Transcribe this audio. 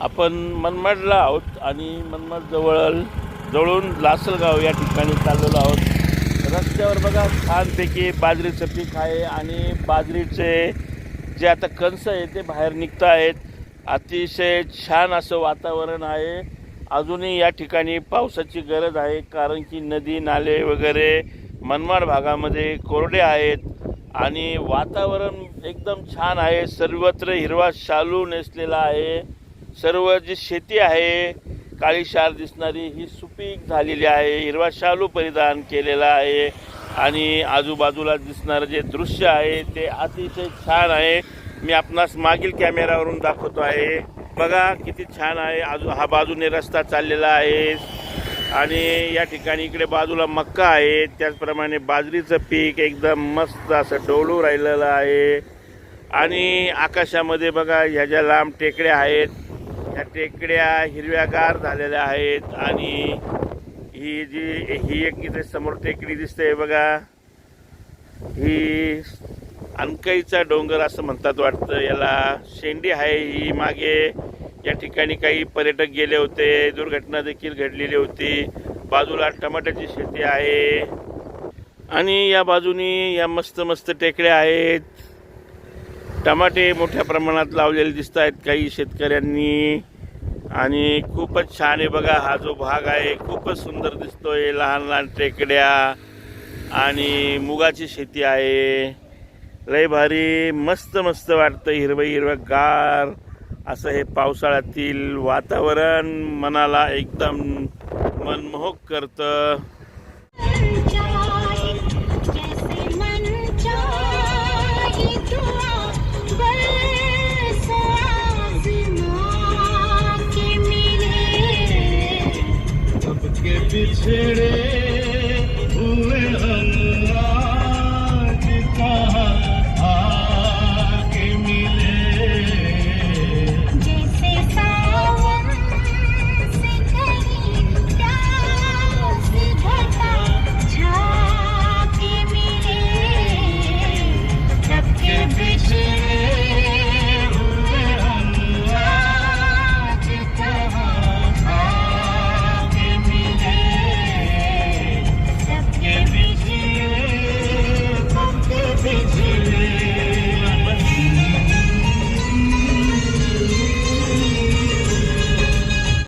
आपण मनमाडला आहोत आणि मनमाड जवळ जवळून लासलगाव या ठिकाणी चाललेलो आहोत. रस्त्यावर बघा छानपैकी बाजरीचं पीक आहे आणि बाजरीचे जे आता कंस आहे ते बाहेर निघत आहेत. अतिशय छान असं वातावरण आहे. अजूनही या ठिकाणी पावसाची गरज आहे कारण की नदी नाले वगैरे मनमाड भागामध्ये कोरडे आहेत आणि वातावरण एकदम छान आहे. सर्वत्र हिरवा शालू नेसलेला आहे. सर्व जी शेती आहे काळीशार दिसणारी ही सुपीक झालेली आहे हिरवा शालू परिधान केलेला आहे आणि आजूबाजूला दिसणारं जे दृश्य आहे ते अतिशय छान आहे. मी आपणास मागील कॅमेरावरून दाखवतो आहे. बघा किती छान आहे. आजू हा बाजूने रस्ता चाललेला आहे आणि या ठिकाणी इकडे बाजूला मक्का आहे. त्याचप्रमाणे बाजरीचं पीक एकदम मस्त असं डोलू राहिलेलं आहे. आणि आकाशामध्ये बघा ह्या ज्या लांब टेकड्या आहेत ह्या टेकड्या हिरव्यागार झालेल्या आहेत आणि ही जी ही एक इथे समोर टेकडी दिसते बघा. ही अनकईचा डोंगर असं म्हणतात वाटतं. याला शेंडी आहे ही मागे. या ठिकाणी काही पर्यटक गेले होते. दुर्घटना देखील घडलेली होती. बाजूला टमाट्याची शेती आहे. आणि या बाजूनी या मस्त मस्त टेकड्या आहेत. टमाटे मोठ्या प्रमाणात लावलेले दिसत आहेत काही शेतकऱ्यांनी. आणि खूपच छान आहे बघा हा जो भाग आहे खूपच सुंदर दिसतोय लहान लहान टेकड्या आणि मुगाची शेती आहे. लय भारी मस्त मस्त वाटतं हिरवं हिरवं गार असं हे पावसाळ्यातील वातावरण मनाला एकदम मनमोहक करतं. tere.